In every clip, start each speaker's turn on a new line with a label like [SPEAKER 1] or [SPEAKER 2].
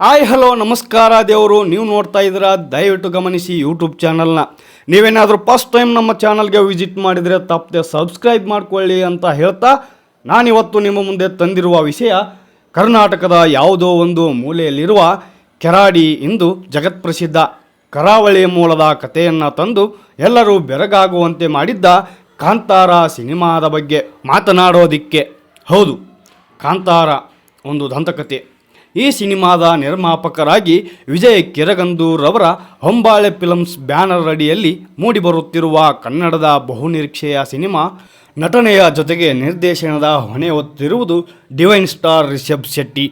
[SPEAKER 1] Hi, hello, ನಮಸ್ಕಾರ ದೇವರು. ನೀವು ನೋಡ್ತಾ ಇದ್ದೀರಾ, ದಯವಿಟ್ಟು ಗಮನಿಸಿ ಯೂಟ್ಯೂಬ್ ಚಾನಲ್ನ ನೀವೇನಾದರೂ ಫಸ್ಟ್ ಟೈಮ್ ನಮ್ಮ ಚಾನಲ್ಗೆ ವಿಸಿಟ್ ಮಾಡಿದರೆ ತಪ್ಪದೆ ಸಬ್ಸ್ಕ್ರೈಬ್ ಮಾಡ್ಕೊಳ್ಳಿ ಅಂತ ಹೇಳ್ತಾ ನಾನಿವತ್ತು ನಿಮ್ಮ ಮುಂದೆ ತಂದಿರುವ ವಿಷಯ, ಕರ್ನಾಟಕದ ಯಾವುದೋ ಒಂದು ಮೂಲೆಯಲ್ಲಿರುವ ಕೆರಾಡಿ ಇಂದು ಜಗತ್ಪ್ರಸಿದ್ಧ ಕರಾವಳಿ ಮೂಲದ ಕಥೆಯನ್ನು ತಂದು ಎಲ್ಲರೂ ಬೆರಗಾಗುವಂತೆ ಮಾಡಿದ್ದ ಕಾಂತಾರ ಸಿನಿಮಾದ ಬಗ್ಗೆ ಮಾತನಾಡೋದಿಕ್ಕೆ. ಹೌದು, ಕಾಂತಾರ ಒಂದು ದಂತಕಥೆ. ಈ ಸಿನಿಮಾದ ನಿರ್ಮಾಪಕರಾಗಿ ವಿಜಯ್ ಕಿರಗಂದೂರವರ ಹೊಂಬಾಳೆ ಫಿಲಮ್ಸ್ ಬ್ಯಾನರ್ ಅಡಿಯಲ್ಲಿ ಮೂಡಿಬರುತ್ತಿರುವ ಕನ್ನಡದ ಬಹುನಿರೀಕ್ಷೆಯ ಸಿನಿಮಾ ನಟನೆಯ ಜೊತೆಗೆ ನಿರ್ದೇಶನದ ಹೊಣೆ ಹೊತ್ತಿರುವುದು ಡಿವೈನ್ ಸ್ಟಾರ್ ರಿಷಬ್ ಶೆಟ್ಟಿ.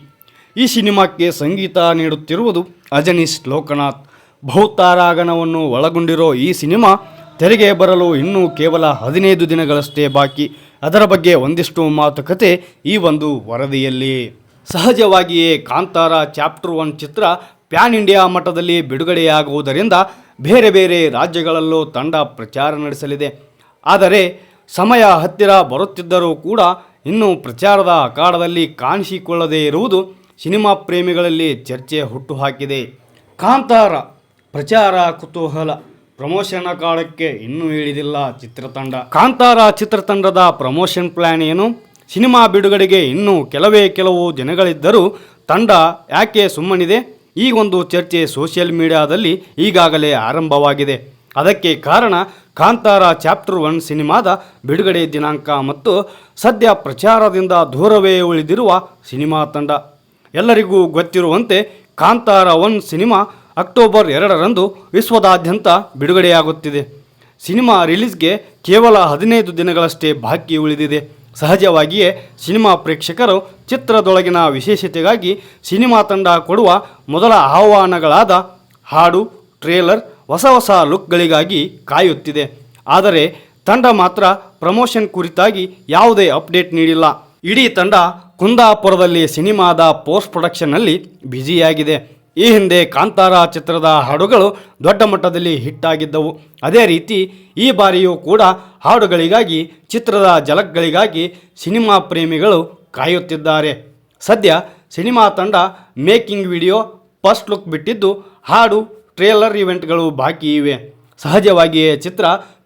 [SPEAKER 1] ಈ ಸಿನಿಮಾಕ್ಕೆ ಸಂಗೀತ ನೀಡುತ್ತಿರುವುದು ಅಜನೀಶ್ ಲೋಕನಾಥ್. ಬಹುತಾರಾಗಣವನ್ನು ಒಳಗೊಂಡಿರೋ ಈ ಸಿನಿಮಾ ತೆರೆಗೆ ಬರಲು ಇನ್ನೂ ಕೇವಲ ಹದಿನೈದು ದಿನಗಳಷ್ಟೇ ಬಾಕಿ. ಅದರ ಬಗ್ಗೆ ಒಂದಿಷ್ಟು ಮಾತುಕತೆ ಈ ಒಂದು ವರದಿಯಲ್ಲಿ. ಸಹಜವಾಗಿಯೇ ಕಾಂತಾರ ಚಾಪ್ಟರ್ ಒನ್ ಚಿತ್ರ ಪ್ಯಾನ್ ಇಂಡಿಯಾ ಮಟ್ಟದಲ್ಲಿ ಬಿಡುಗಡೆಯಾಗುವುದರಿಂದ ಬೇರೆ ಬೇರೆ ರಾಜ್ಯಗಳಲ್ಲೂ ತಂಡ ಪ್ರಚಾರ ನಡೆಸಲಿದೆ. ಆದರೆ ಸಮಯ ಹತ್ತಿರ ಬರುತ್ತಿದ್ದರೂ ಕೂಡ ಇನ್ನೂ ಪ್ರಚಾರದ ಅಖಾಡದಲ್ಲಿ ಕಾಣಿಸಿಕೊಳ್ಳದೇ ಇರುವುದು ಸಿನಿಮಾ ಪ್ರೇಮಿಗಳಲ್ಲಿ ಚರ್ಚೆ ಹುಟ್ಟುಹಾಕಿದೆ. ಕಾಂತಾರ ಪ್ರಚಾರ ಕುತೂಹಲ. ಪ್ರಮೋಷನ್ ಅಖಾಡಕ್ಕೆ ಇನ್ನೂ ಇಳಿದಿಲ್ಲ ಚಿತ್ರತಂಡ. ಕಾಂತಾರ ಚಿತ್ರತಂಡದ ಪ್ರಮೋಷನ್ ಪ್ಲ್ಯಾನ್ ಏನು? ಸಿನಿಮಾ ಬಿಡುಗಡೆಗೆ ಇನ್ನೂ ಕೆಲವೇ ಕೆಲವು ದಿನಗಳಿದ್ದರೂ ತಂಡ ಯಾಕೆ ಸುಮ್ಮನಿದೆ? ಈ ಒಂದು ಚರ್ಚೆ ಸೋಷಿಯಲ್ ಮೀಡಿಯಾದಲ್ಲಿ ಈಗಾಗಲೇ ಆರಂಭವಾಗಿದೆ. ಅದಕ್ಕೆ ಕಾರಣ ಕಾಂತಾರ ಚಾಪ್ಟರ್ ಒನ್ ಸಿನಿಮಾದ ಬಿಡುಗಡೆ ದಿನಾಂಕ ಮತ್ತು ಸದ್ಯ ಪ್ರಚಾರದಿಂದ ದೂರವೇ ಉಳಿದಿರುವ ಸಿನಿಮಾ ತಂಡ. ಎಲ್ಲರಿಗೂ ಗೊತ್ತಿರುವಂತೆ ಕಾಂತಾರ ಒನ್ ಸಿನಿಮಾ ಅಕ್ಟೋಬರ್ ಎರಡರಂದು ವಿಶ್ವದಾದ್ಯಂತ ಬಿಡುಗಡೆಯಾಗುತ್ತಿದೆ. ಸಿನಿಮಾ ರಿಲೀಸ್ಗೆ ಕೇವಲ ಹದಿನೈದು ದಿನಗಳಷ್ಟೇ ಬಾಕಿ ಉಳಿದಿದೆ. ಸಹಜವಾಗಿಯೇ ಸಿನಿಮಾ ಪ್ರೇಕ್ಷಕರು ಚಿತ್ರದೊಳಗಿನ ವಿಶೇಷತೆಗಾಗಿ ಸಿನಿಮಾ ತಂಡ ಕೊಡುವ ಮೊದಲ ಆಹ್ವಾನಗಳಾದ ಹಾಡು, ಟ್ರೇಲರ್, ಹೊಸ ಹೊಸ ಲುಕ್ಗಳಿಗಾಗಿ ಕಾಯುತ್ತಿದೆ. ಆದರೆ ತಂಡ ಮಾತ್ರ ಪ್ರಮೋಷನ್ ಕುರಿತಾಗಿ ಯಾವುದೇ ಅಪ್ಡೇಟ್ ನೀಡಿಲ್ಲ. ಇಡೀ ತಂಡ ಕುಂದಾಪುರದಲ್ಲಿ ಸಿನಿಮಾದ ಪೋಸ್ಟ್ ಪ್ರೊಡಕ್ಷನ್ನಲ್ಲಿ ಬ್ಯುಸಿಯಾಗಿದೆ. ಈ ಹಿಂದೆ ಕಾಂತಾರ ಚಿತ್ರದ ಹಾಡುಗಳು ದೊಡ್ಡ ಮಟ್ಟದಲ್ಲಿ ಹಿಟ್ ಆಗಿದ್ದವು ಅದೇ ರೀತಿ ಈ ಬಾರಿಯೂ ಕೂಡ ಹಾಡುಗಳಿಗಾಗಿ, ಚಿತ್ರದ ಜಲಕ್ಗಳಿಗಾಗಿ ಸಿನಿಮಾ ಪ್ರೇಮಿಗಳು ಕಾಯುತ್ತಿದ್ದಾರೆ. ಸದ್ಯ ಸಿನಿಮಾ ತಂಡ ಮೇಕಿಂಗ್ ವಿಡಿಯೋ ಫಸ್ಟ್ ಲುಕ್ ಬಿಟ್ಟಿದ್ದು, ಹಾಡು, ಟ್ರೇಲರ್ ಇವೆಂಟ್ಗಳು ಬಾಕಿ ಇವೆ. ಸಹಜವಾಗಿಯೇ ಚಿತ್ರ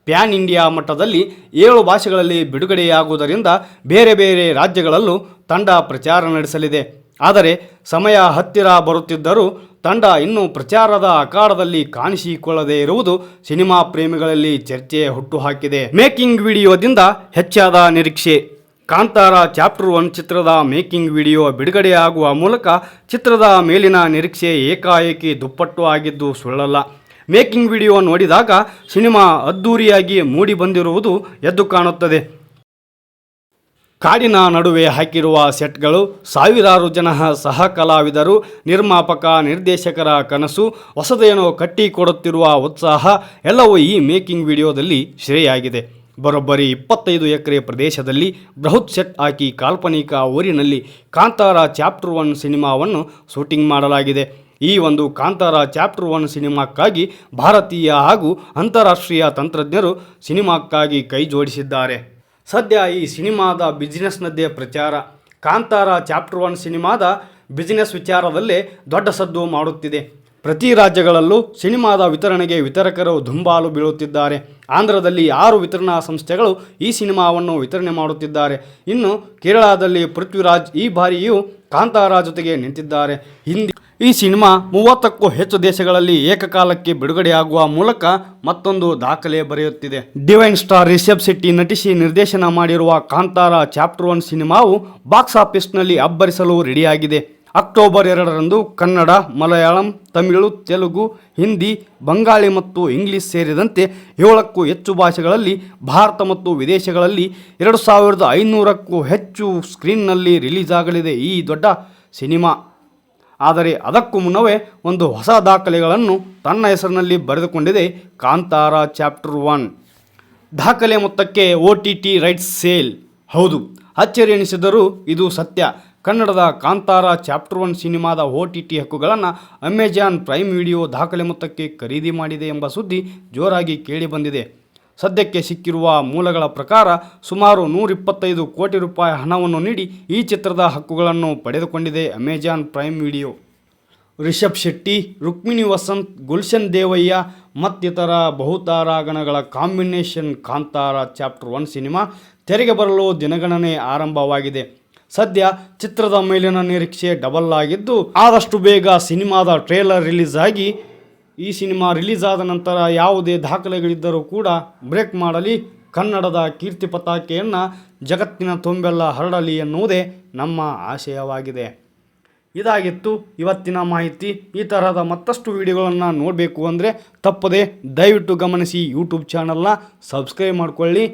[SPEAKER 1] ಪ್ಯಾನ್ ಇಂಡಿಯಾ ಮಟ್ಟದಲ್ಲಿ ಏಳು ಭಾಷೆಗಳಲ್ಲಿ ಬಿಡುಗಡೆಯಾಗುವುದರಿಂದ ಬೇರೆ ಬೇರೆ ರಾಜ್ಯಗಳಲ್ಲೂ ತಂಡ ಪ್ರಚಾರ ನಡೆಸಲಿದೆ. ಆದರೆ ಸಮಯ ಹತ್ತಿರ ಬರುತ್ತಿದ್ದರೂ ತಂಡ ಇನ್ನೂ ಪ್ರಚಾರದ ಅಖಾಡದಲ್ಲಿ ಕಾಣಿಸಿಕೊಳ್ಳದೇ ಇರುವುದು ಸಿನಿಮಾ ಪ್ರೇಮಿಗಳಲ್ಲಿ ಚರ್ಚೆ ಹುಟ್ಟುಹಾಕಿದೆ. ಮೇಕಿಂಗ್ ವಿಡಿಯೋದಿಂದ ಹೆಚ್ಚಾದ ನಿರೀಕ್ಷೆ. ಕಾಂತಾರ ಚಾಪ್ಟರ್ ಒನ್ ಚಿತ್ರದ ಮೇಕಿಂಗ್ ವಿಡಿಯೋ ಬಿಡುಗಡೆಯಾಗುವ ಮೂಲಕ ಚಿತ್ರದ ಮೇಲಿನ ನಿರೀಕ್ಷೆ ಏಕಾಏಕಿ ದುಪ್ಪಟ್ಟು ಆಗಿದ್ದು ಸುಳ್ಳಲ್ಲ. ಮೇಕಿಂಗ್ ವಿಡಿಯೋ ನೋಡಿದಾಗ ಸಿನಿಮಾ ಅದ್ದೂರಿಯಾಗಿ ಮೂಡಿ ಬಂದಿರುವುದು ಎದ್ದು ಕಾಣುತ್ತದೆ. ಕಾಡಿನ ನಡುವೆ ಹಾಕಿರುವ ಸೆಟ್ಗಳು ಸಾವಿರಾರು ಜನ ಸಹ ಕಲಾವಿದರು, ನಿರ್ಮಾಪಕ, ನಿರ್ದೇಶಕರ ಕನಸು, ಹೊಸದೇನೋ ಕಟ್ಟಿಕೊಡುತ್ತಿರುವ ಉತ್ಸಾಹ ಎಲ್ಲವೂ ಈ ಮೇಕಿಂಗ್ ವಿಡಿಯೋದಲ್ಲಿ ಶ್ರೇಯಾಗಿದೆ. ಬರೋಬ್ಬರಿ ಇಪ್ಪತ್ತೈದು ಎಕರೆ ಪ್ರದೇಶದಲ್ಲಿ ಬೃಹತ್ ಸೆಟ್ ಹಾಕಿ ಕಾಲ್ಪನಿಕ ಊರಿನಲ್ಲಿ ಕಾಂತಾರ ಚಾಪ್ಟರ್ ಒನ್ ಸಿನಿಮಾವನ್ನು ಶೂಟಿಂಗ್ ಮಾಡಲಾಗಿದೆ. ಈ ಒಂದು ಕಾಂತಾರ ಚಾಪ್ಟರ್ ಒನ್ ಸಿನಿಮಾಕ್ಕಾಗಿ ಭಾರತೀಯ ಹಾಗೂ ಅಂತಾರಾಷ್ಟ್ರೀಯ ತಂತ್ರಜ್ಞರು ಸಿನಿಮಾಕ್ಕಾಗಿ ಕೈ ಜೋಡಿಸಿದ್ದಾರೆ. ಸದ್ಯ ಈ ಸಿನಿಮಾದ ಬಿಸಿನೆಸ್ನದ್ದೇ ಪ್ರಚಾರ. ಕಾಂತಾರ ಚಾಪ್ಟರ್ ಒನ್ ಸಿನಿಮಾದ ಬಿಸಿನೆಸ್ ವಿಚಾರದಲ್ಲೇ ದೊಡ್ಡ ಸದ್ದು ಮಾಡುತ್ತಿದೆ. ಪ್ರತಿ ರಾಜ್ಯಗಳಲ್ಲೂ ಸಿನಿಮಾದ ವಿತರಣೆಗೆ ವಿತರಕರು ದುಂಬಾಲು ಬೀಳುತ್ತಿದ್ದಾರೆ. ಆಂಧ್ರದಲ್ಲಿ ಆರು ವಿತರಣಾ ಸಂಸ್ಥೆಗಳು ಈ ಸಿನಿಮಾವನ್ನು ವಿತರಣೆ ಮಾಡುತ್ತಿದ್ದಾರೆ. ಇನ್ನು ಕೇರಳದಲ್ಲಿ ಪೃಥ್ವಿರಾಜ್ ಈ ಬಾರಿಯೂ ಕಾಂತಾರ ಜೊತೆಗೆ ನಿಂತಿದ್ದಾರೆ. ಹಿಂದಿ ಈ ಸಿನಿಮಾ ಮೂವತ್ತಕ್ಕೂ ಹೆಚ್ಚು ದೇಶಗಳಲ್ಲಿ ಏಕಕಾಲಕ್ಕೆ ಬಿಡುಗಡೆಯಾಗುವ ಮೂಲಕ ಮತ್ತೊಂದು ದಾಖಲೆ ಬರೆಯುತ್ತಿದೆ. ಡಿವೈನ್ ಸ್ಟಾರ್ ರಿಷಬ್ ಶೆಟ್ಟಿ ನಟಿಸಿ ನಿರ್ದೇಶನ ಮಾಡಿರುವ ಕಾಂತಾರ ಚಾಪ್ಟರ್ ಒನ್ ಸಿನಿಮಾವು ಬಾಕ್ಸ್ ಆಫೀಸ್ನಲ್ಲಿ ಅಬ್ಬರಿಸಲು ರೆಡಿಯಾಗಿದೆ. ಅಕ್ಟೋಬರ್ ಎರಡರಂದು ಕನ್ನಡ, ಮಲಯಾಳಂ, ತಮಿಳು, ತೆಲುಗು, ಹಿಂದಿ, ಬಂಗಾಳಿ ಮತ್ತು ಇಂಗ್ಲಿಷ್ ಸೇರಿದಂತೆ ಏಳಕ್ಕೂ ಹೆಚ್ಚು ಭಾಷೆಗಳಲ್ಲಿ ಭಾರತ ಮತ್ತು ವಿದೇಶಗಳಲ್ಲಿ ಎರಡು ಸಾವಿರದ ಐನೂರಕ್ಕೂ ಹೆಚ್ಚು ಸ್ಕ್ರೀನ್ನಲ್ಲಿ ರಿಲೀಸ್ ಆಗಲಿದೆ ಈ ದೊಡ್ಡ ಸಿನಿಮಾ. ಆದರೆ ಅದಕ್ಕೂ ಮುನ್ನವೇ ಒಂದು ಹೊಸ ದಾಖಲೆಗಳನ್ನು ತನ್ನ ಹೆಸರಿನಲ್ಲಿ ಬರೆದುಕೊಂಡಿದೆ ಕಾಂತಾರ ಚಾಪ್ಟರ್ ಒನ್. ದಾಖಲೆ ಮೊತ್ತಕ್ಕೆ O T T rights sale. ಹೌದು ಅಚ್ಚರಿ ಎನಿಸಿದರೂ ಇದು ಸತ್ಯ. ಕನ್ನಡದ ಕಾಂತಾರ ಚಾಪ್ಟರ್ ಒನ್ ಸಿನಿಮಾದ ಒ ಟಿ ಟಿ ಹಕ್ಕುಗಳನ್ನು ಅಮೆಜಾನ್ ಪ್ರೈಮ್ ವಿಡಿಯೋ ದಾಖಲೆ ಮೊತ್ತಕ್ಕೆ ಖರೀದಿ ಮಾಡಿದೆ ಎಂಬ ಸುದ್ದಿ ಜೋರಾಗಿ ಕೇಳಿಬಂದಿದೆ ಸದ್ಯಕ್ಕೆ ಸಿಕ್ಕಿರುವ ಮೂಲಗಳ ಪ್ರಕಾರ ಸುಮಾರು ನೂರಿಪ್ಪತ್ತೈದು ಕೋಟಿ ರೂಪಾಯಿ ಹಣವನ್ನು ನೀಡಿ ಈ ಚಿತ್ರದ ಹಕ್ಕುಗಳನ್ನು ಪಡೆದುಕೊಂಡಿದೆ Amazon Prime Video. Rishab Shetty, Rukmini Vasanth, Gulshan Devaiah ಮತ್ತಿತರ ಬಹುತಾರಾಗಣಗಳ combination Kantara chapter one cinema ತೆರೆಗೆ ಬರಲು ದಿನಗಣನೆ ಆರಂಭವಾಗಿದೆ. ಸದ್ಯ ಚಿತ್ರದ ಮೇಲಿನ ನಿರೀಕ್ಷೆ ಡಬಲ್ ಆಗಿದ್ದು, ಆದಷ್ಟು ಬೇಗ ಸಿನಿಮಾದ ಟ್ರೇಲರ್ ರಿಲೀಸ್ ಆಗಿ ಈ ಸಿನಿಮಾ ರಿಲೀಸ್ ಆದ ನಂತರ ಯಾವುದೇ ದಾಖಲೆಗಳಿದ್ದರೂ ಕೂಡ ಬ್ರೇಕ್ ಮಾಡಲಿ. ಕನ್ನಡದ ಕೀರ್ತಿ ಪತಾಕೆಯನ್ನು ಜಗತ್ತಿನ ತುಂಬೆಲ್ಲ ಹರಡಲಿ ಎನ್ನುವುದೇ ನಮ್ಮ ಆಶಯವಾಗಿದೆ. ಇದಾಗಿತ್ತು ಇವತ್ತಿನ ಮಾಹಿತಿ. ಈ ತರಹದ ಮತ್ತಷ್ಟು ವಿಡಿಯೋಗಳನ್ನು ನೋಡಬೇಕು ಅಂದರೆ ತಪ್ಪದೆ ದಯವಿಟ್ಟು ಗಮನಿಸಿ ಯೂಟ್ಯೂಬ್ ಚಾನಲ್ನ ಸಬ್ಸ್ಕ್ರೈಬ್ ಮಾಡ್ಕೊಳ್ಳಿ.